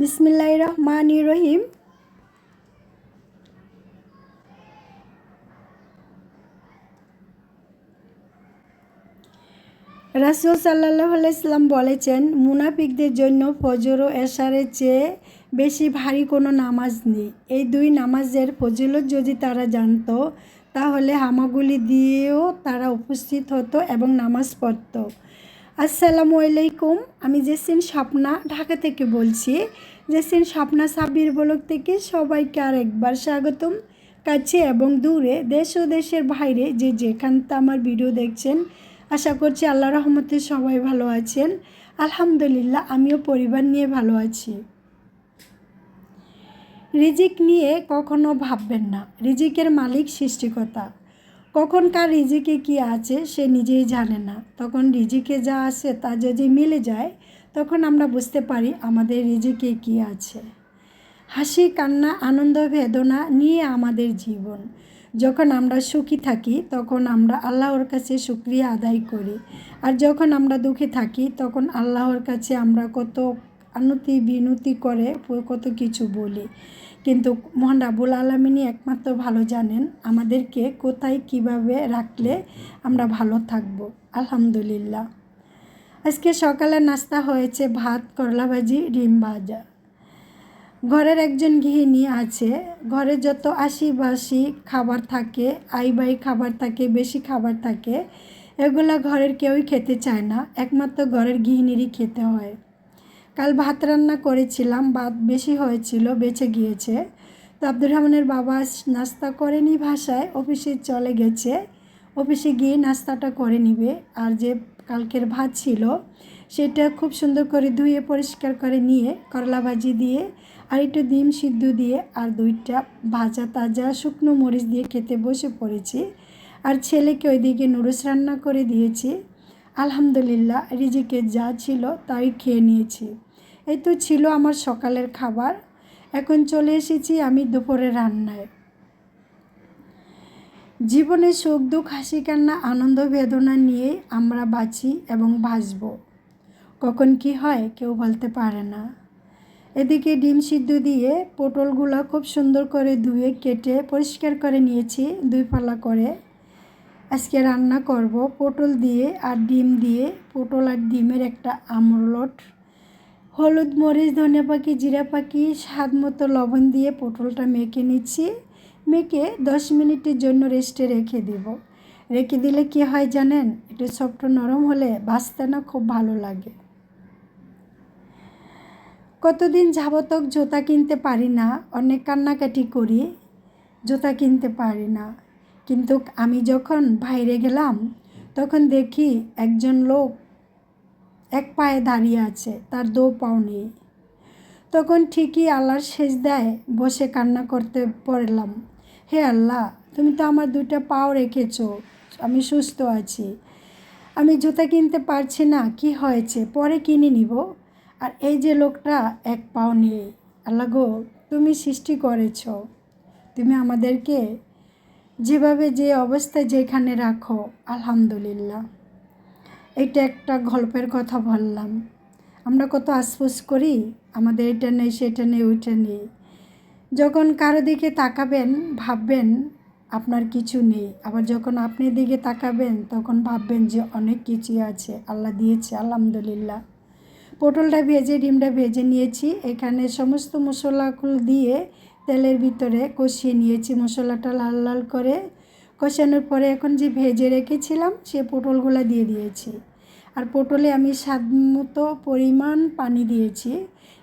বিসমিল্লাহ রহমান রহিম। রাসুল সাল্লাহ ইসলাম বলেছেন, মুনাফিকদের জন্য ফজর ও এশারের চেয়ে বেশি ভারী কোনো নামাজ নেই। এই দুই নামাজের ফজিলত যদি তারা জানতো, তাহলে হামাগুলি দিয়েও তারা উপস্থিত হতো এবং নামাজ পড়ত। আসসালামু আলাইকুম, আমি জেসিন স্বপ্না ঢাকা থেকে বলছি। জেসিন স্বপ্না সাবির বলক থেকে সবাইকে আর একবার স্বাগতম। কাছে এবং দূরে, দেশ ও দেশের বাইরে যে যেখানতে আমার ভিডিও দেখছেন, আশা করছি আল্লাহ রহমতে সবাই ভালো আছেন। আলহামদুলিল্লাহ, আমিও পরিবার নিয়ে ভালো আছি। রিজিক নিয়ে কখনো ভাববেন না। রিজিকের মালিক সৃষ্টিকর্তা। কখন কার রিজিকে কি আছে সে নিজেই জানে না। তখন রিজিকে যা আছে তা যদি মিলে যায়, তখন আমরা বুঝতে পারি আমাদের রিজিকে কি আছে। হাসি, কান্না, আনন্দ, বেদনা নিয়ে আমাদের জীবন। যখন আমরা সুখী থাকি, তখন আমরা আল্লাহর কাছে শুক্রিয়া আদায় করি। আর যখন আমরা দুঃখে থাকি, তখন আল্লাহর কাছে আমরা কত আনতি বিনতি করে কত কিছু বলি। কিন্তু মোহন রাবুল আলমিনী একমাত্র ভালো জানেন আমাদেরকে কোথায় কীভাবে রাখলে আমরা ভালো থাকব। আলহামদুলিল্লাহ। আজকে সকালে নাস্তা হয়েছে ভাত, করলা ভাজি, ডিম ভাজা। ঘরের একজন গৃহিণী আছে। ঘরে যত আশি বাসি খাবার থাকে আই বাই খাবার থাকে, বেশি খাবার থাকে, এগুলা ঘরের কেউই খেতে চায় না। একমাত্র ঘরের গৃহিণীরই খেতে হয়। কাল ভাত রান্না করেছিলাম, ভাত বেশি হয়েছিল, বেঁচে গিয়েছে। তো আব্দুর রহমানের বাবা নাস্তা করেনি ভাষায়, অফিসে চলে গেছে। অফিসে গিয়ে নাস্তাটা করে নিবে। আর যে কালকের ভাত ছিল, সেটা খুব সুন্দর করে ধুয়ে পরিষ্কার করে নিয়ে, করলা ভাজি দিয়ে, আর একটু ডিম সিদ্ধ দিয়ে, আর দুইটা ভাজা তাজা শুকনো মরিচ দিয়ে খেতে বসে পড়েছি। আর ছেলেকে ওইদিকে নুডলস রান্না করে দিয়েছি। আলহামদুলিল্লাহ, রিজিকে যা ছিল তাই খেয়ে নিয়েছি। এই তো ছিল আমার সকালের খাবার। এখন চলে এসেছি আমি দুপুরে রান্নায়। জীবনে সুখ, দুঃখ, হাসি, কান্না, আনন্দ, বেদনা নিয়ে আমরা বাঁচি এবং বাঁচব কখন কি হয় কেউ বলতে পারে না। এদিকে ডিম সিদ্ধ দিয়ে পটলগুলো খুব সুন্দর করে ধুয়ে কেটে পরিষ্কার করে নিয়েছি দুই পাল্লা করে। আজকে রান্না করব পটল দিয়ে আর ডিম দিয়ে। পটল আর ডিমের একটা আমরলট, হলুদ, মরিচ, ধনে পাখি জিরা পাখি স্বাদ মতো লবণ দিয়ে পটলটা মেখে নিচ্ছি। মেখে দশ মিনিটের জন্য রেস্টে রেখে দেব। রেখে দিলে কি হয় জানেন? একটু সফট নরম হলে বাঁচতে না খুব ভালো লাগে। কতদিন যাবতক জুতা কিনতে পারি না, অনেক কান্নাকাটি করি, জুতা কিনতে পারি না। কিন্তু আমি যখন বাইরে গেলাম, তখন দেখি একজন লোক এক পায়ে দাঁড়িয়ে আছে, তার দো পাও নেই। তখন ঠিকই আল্লাহর শেষ দেয় বসে কান্না করতে পড়লাম। হে আল্লাহ, তুমি তো আমার দুইটা পাও রেখেছ, আমি সুস্থ আছি। আমি জুতা কিনতে পারছি না, কি হয়েছে? পরে কিনে নিব। আর এই যে লোকটা এক পাও নেই, আল্লাহ গো, তুমি সৃষ্টি করেছ। তুমি আমাদেরকে যেভাবে যে অবস্থায় যেখানে রাখো, আলহামদুলিল্লাহ। এটা একটা গল্পের কথা বললাম। আমরা কত আশফুস করি, আমাদের এটা নেই, সেটা নেই, ওইটা নেই। যখন কারও দিকে তাকাবেন, ভাববেন, আপনার কিছু নেই। আবার যখন আপনি দিকে তাকাবেন, তখন ভাববেন যে অনেক কিছুই আছে, আল্লাহ দিয়েছে, আলহামদুলিল্লাহ। পটলটা ভেজে, ডিমটা ভেজে নিয়েছি। এখানে সমস্ত মশলাগুলো দিয়ে তেলের ভিতরে কষিয়ে নিয়েছি মশলাটা লাল লাল করে। কষানোর পরে এখন যে ভেজে রেখেছিলাম, সে পটলগুলো দিয়ে দিয়েছি। আর পটলে আমি স্বাদ মতো পরিমাণ পানি দিয়েছি।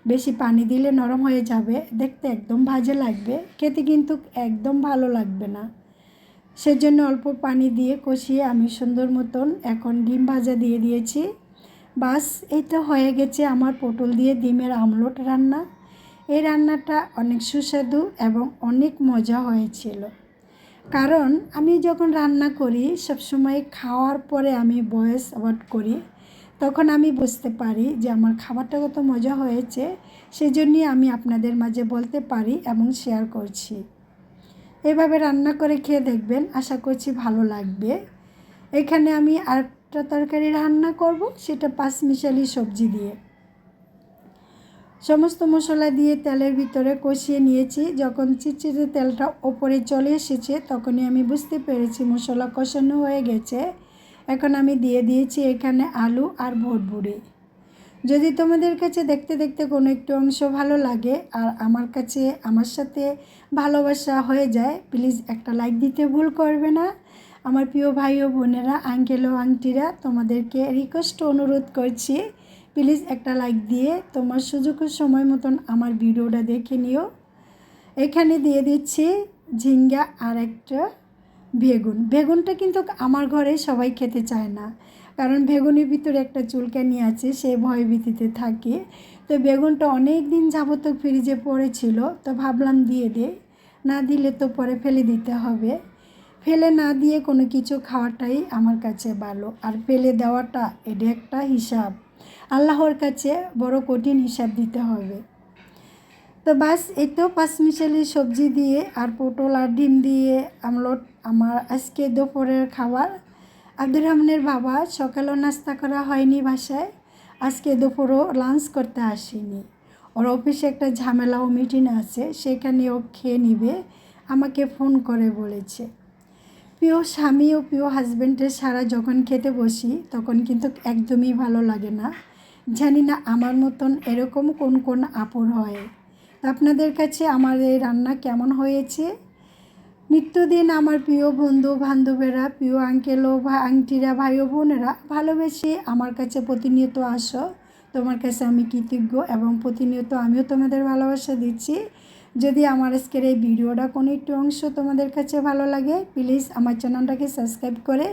বেশি পানি দিলে নরম হয়ে যাবে, দেখতে একদম ভাজে লাগবে, খেতে কিন্তু একদম ভালো লাগবে না। সেজন্য অল্প পানি দিয়ে কষিয়ে আমি সুন্দর মতন এখন ডিম ভাজা দিয়ে দিয়েছি। বাস এই তো হয়ে গেছে আমার পটল দিয়ে ডিমের আমলট রান্না। এই রান্নাটা অনেক সুস্বাদু এবং অনেক মজা হয়েছিল। কারণ আমি যখন রান্না করি, সবসময় খাওয়ার পরে আমি বয়স অ্যাভয়েড করি। তখন আমি বুঝতে পারি যে আমার খাবারটা কত মজা হয়েছে সেই জন্যই আমি আপনাদের মাঝে বলতে পারি এবং শেয়ার করছি। এভাবে রান্না করে খেয়ে দেখবেন, আশা করছি ভালো লাগবে। এখানে আমি আরেকটা তরকারি রান্না করব, সেটা পাঁচমিশালি সবজি দিয়ে। সমস্ত মশলা দিয়ে তেলের ভিতরে কষিয়ে নিয়েছি। যখন চিচিরে তেলটা ওপরে চলে এসেছে, তখনই আমি বুঝতে পেরেছি মশলা কষানো হয়ে গেছে। এখন আমি দিয়ে দিয়েছি এখানে আলু আর ভুটভুড়ি যদি তোমাদের কাছে দেখতে দেখতে কোনো একটু অংশ ভালো লাগে আর আমার কাছে, আমার সাথে ভালোবাসা হয়ে যায়, প্লিজ একটা লাইক দিতে ভুল করবে না। আমার প্রিয় ভাই ও বোনেরা, আঙ্কেল ও আংটিরা তোমাদেরকে রিকোয়েস্ট অনুরোধ করছি প্লিজ একটা লাইক দিয়ে তোমার সুযোগ সময় মতন আমার ভিডিওটা দেখে নিও। এখানে দিয়ে দিচ্ছি ঝিঙ্গা আর একটা বেগুন। বেগুনটা কিন্তু আমার ঘরে সবাই খেতে চায় না, কারণ বেগুনের ভিতরে একটা চুলকানি আছে, সে ভয়ভীতিতে থাকে। তো বেগুনটা অনেক দিন যাবত ফ্রিজে পড়েছিল, তো ভাবলাম দিয়ে দে না দিলে তো পরে ফেলে দিতে হবে। ফেলে না দিয়ে কোনো কিছু খাওয়াটাই আমার কাছে ভালো, আর ফেলে দেওয়াটা এটা একটা হিসাব। আল্লাহর কাছে বড় কঠিন হিসাব দিতে হবে। তো বাস, এই তো পাঁচমিশালি সবজি দিয়ে আর পটল আর ডিম দিয়ে আমলট, আমার আজকে দুপুরের খাবার। আব্দুর রহমানের বাবা সকালেও নাস্তা করা হয়নি বাসায়। আজকে দুপুরও লাঞ্চ করতে আসেনি। ওর অফিসে একটা ঝামেলা ও মিটিং আছে, সেখানে ও খেয়ে নিবে। আমাকে ফোন করে বলেছে। প্রিয় স্বামী ও প্রিয় হাজব্যান্ডের সারা যখন খেতে বসি, তখন কিন্তু একদমই ভালো লাগে না। জানি না আমার মতন এরকম কোন কোন আপুর হয়। আপনাদের কাছে আমার এই রান্না কেমন হয়েছে? নিত্যদিন আমার প্রিয় বন্ধু বান্ধবেরা প্রিয় আঙ্কেল ও ভা আংটিরা ভাই ও বোনেরা ভালোবেসে আমার কাছে প্রতিনিয়ত আসো। তোমার কাছে আমি কৃতজ্ঞ এবং প্রতিনিয়ত আমিও তোমাদের ভালোবাসা দিচ্ছি। যদি আমার আজকের এই ভিডিওটা কোনো একটু অংশ তোমাদের কাছে ভালো লাগে প্লিজ আমার চ্যানেলটাকে সাবস্ক্রাইব করে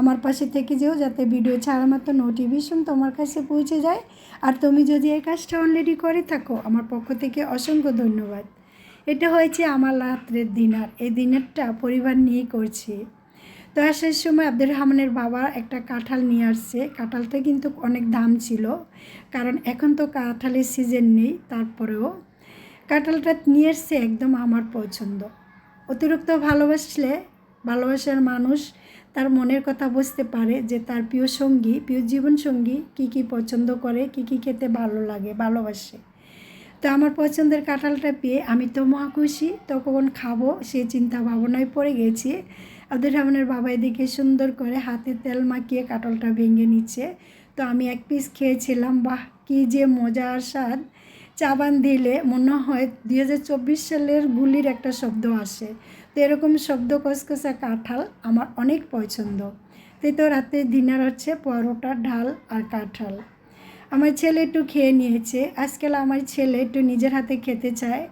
আমার পাশে থেকে যেও যাতে ভিডিও ছাড়া মাত্র নোটিফিকেশন তোমার কাছে পৌঁছে যায়। আর তুমি যদি এই কাজটা অলরেডি করে থাকো, আমার পক্ষ থেকে অসংখ্য ধন্যবাদ। এটা হয়েছে আমার রাত্রের দিনার এই দিনেরটা পরিবার নিয়েই করছি। তো আসার সময় আব্দুর রহমানের বাবা একটা কাঁঠাল নিয়ে আসছে। কাঁঠালটা কিন্তু অনেক দাম ছিল, কারণ এখন তো কাঁঠালের সিজন নেই, তারপরেও কাঁঠালটা নিয়ে এসছে একদম আমার পছন্দ। অতিরিক্ত ভালোবাসলে ভালোবাসার মানুষ তার মনের কথা বুঝতে পারে যে তার প্রিয় সঙ্গী, প্রিয় জীবনসঙ্গী কী কী পছন্দ করে, কী কী খেতে ভালো লাগে, ভালোবাসে। তো আমার পছন্দের কাঁঠালটা পেয়ে আমি তো মহা খুশি তো কখন খাব সে চিন্তা ভাবনায় পড়ে গেছি। আব্দুর রহমানের বাবা এদিকে সুন্দর করে হাতে তেল মাখিয়ে কাঁঠালটা ভেঙে নিচ্ছে। তো আমি এক পিস খেয়েছিলাম, বাহ, কী যে মজার স্বাদ। চাবান দিলে মনে হয় দুই হাজার চব্বিশ সালের গুলির একটা শব্দ আসে। তো এরকম শব্দ কসকসা কাঁঠাল আমার অনেক পছন্দ। তাই তো রাতে ডিনার হচ্ছে পরোটা, ডাল আর কাঁঠাল। আমার ছেলে একটু খেয়ে নিয়েছে। আজকাল আমার ছেলে একটু নিজের হাতে খেতে চায়,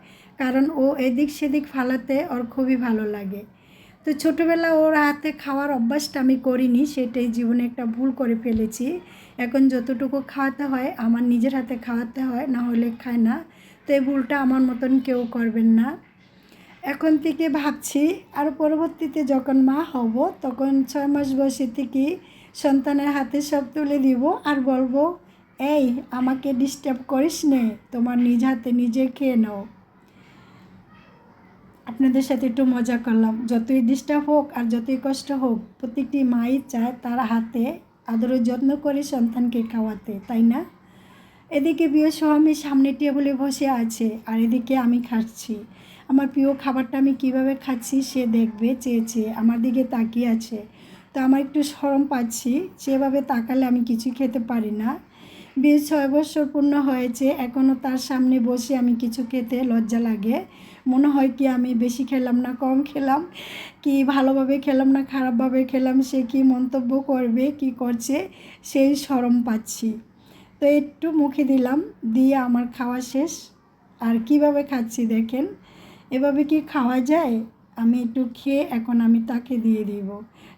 কারণ ও এদিক সেদিক ফালাতে ওর খুবই ভালো লাগে। তো ছোটোবেলা ওর হাতে খাওয়ার অভ্যাসটা আমি করিনি, সেটাই জীবনে একটা ভুল করে ফেলেছি। এখন যতটুকু খাওয়াতে হয়, আমার নিজের হাতে খাওয়াতে হয়, না হলে খায় না। তো এই ভুলটা আমার মতন কেউ করবেন না। এখন থেকে ভাবছি, আর পরবর্তীতে যখন মা হব, তখন ছয় মাস বয়সে থেকে সন্তানের হাতে সব তুলে দিব আর বলব, এই, আমাকে ডিস্টার্ব করিস নে, তোমার নিজ হাতে নিজে খেয়ে নাও। আপনাদের সাথে একটু মজা করলাম। যতই ডিস্টার্ব হোক আর যতই কষ্ট হোক প্রত্যেকটি মাই চায় তার হাতে আদরের যত্ন করে সন্তানকে খাওয়াতে, তাই না? এদিকে প্রিয় স্বামী সামনে টেবলে বসে আছে, আর এদিকে আমি খাচ্ছি। আমার প্রিয় খাবারটা আমি কীভাবে খাচ্ছি সে দেখবে চেয়েছে আমার দিকে তাকিয়ে আছে। তো আমার একটু সরম পাচ্ছি, সেভাবে তাকালে আমি কিছু খেতে পারি না। বিয়ে ছয় বছর পূর্ণ হয়েছে এখনও তার সামনে বসে আমি কিছু খেতে লজ্জা লাগে। মনে হয় কি আমি বেশি খেলাম না, কম খেলাম, কি ভালোভাবে খেলাম না, খারাপভাবে খেলাম, সে কি মন্তব্য করবে, কি করছে, সেই সরম পাচ্ছি। তো একটু মুখে দিলাম, দিয়ে আমার খাওয়া শেষ। আর কীভাবে খাচ্ছি দেখেন, এভাবে কি খাওয়া যায়? আমি একটু খেয়ে এখন আমি তাকে দিয়ে দিব।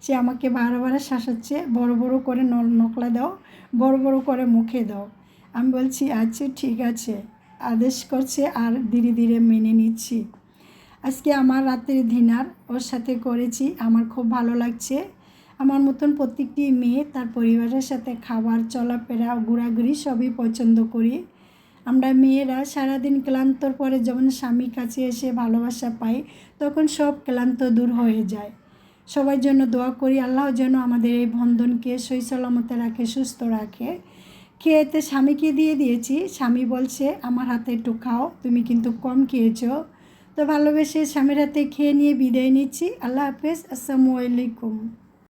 সে আমাকে বারে বারে শাসাচ্ছে, বড় বড় করে নকলা দাও, বড় বড় করে মুখে দাও। আমি বলছি আচ্ছা ঠিক আছে। আদেশ করছে আর ধীরে ধীরে মেনে নিচ্ছি। আজকে আমার রাতের ডিনার ওর সাথে করেছি, আমার খুব ভালো লাগছে। আমার মতন প্রত্যেকটি মেয়ে তার পরিবারের সাথে খাবার, চলাফেরা, ঘোরাঘুরি সবই পছন্দ করি। আমরা মেয়েরা সারাদিন ক্লান্তর পরে যখন স্বামীর কাছে এসে ভালোবাসা পাই, তখন সব ক্লান্ত দূর হয়ে যায়। সবার জন্য দোয়া করি, আল্লাহ যেন আমাদের এই বন্ধনকে সই রাখে, সুস্থ রাখে। খেয়েতে স্বামীকে দিয়ে দিয়েছি। স্বামী বলছে, আমার হাতে একটু খাও, তুমি কিন্তু কম খেয়েছো। তো ভালোবেসে স্বামীর হাতে খেয়ে নিয়ে বিদায় নিচ্ছি। আল্লাহ হাফেজ। আসসালামু আলাইকুম।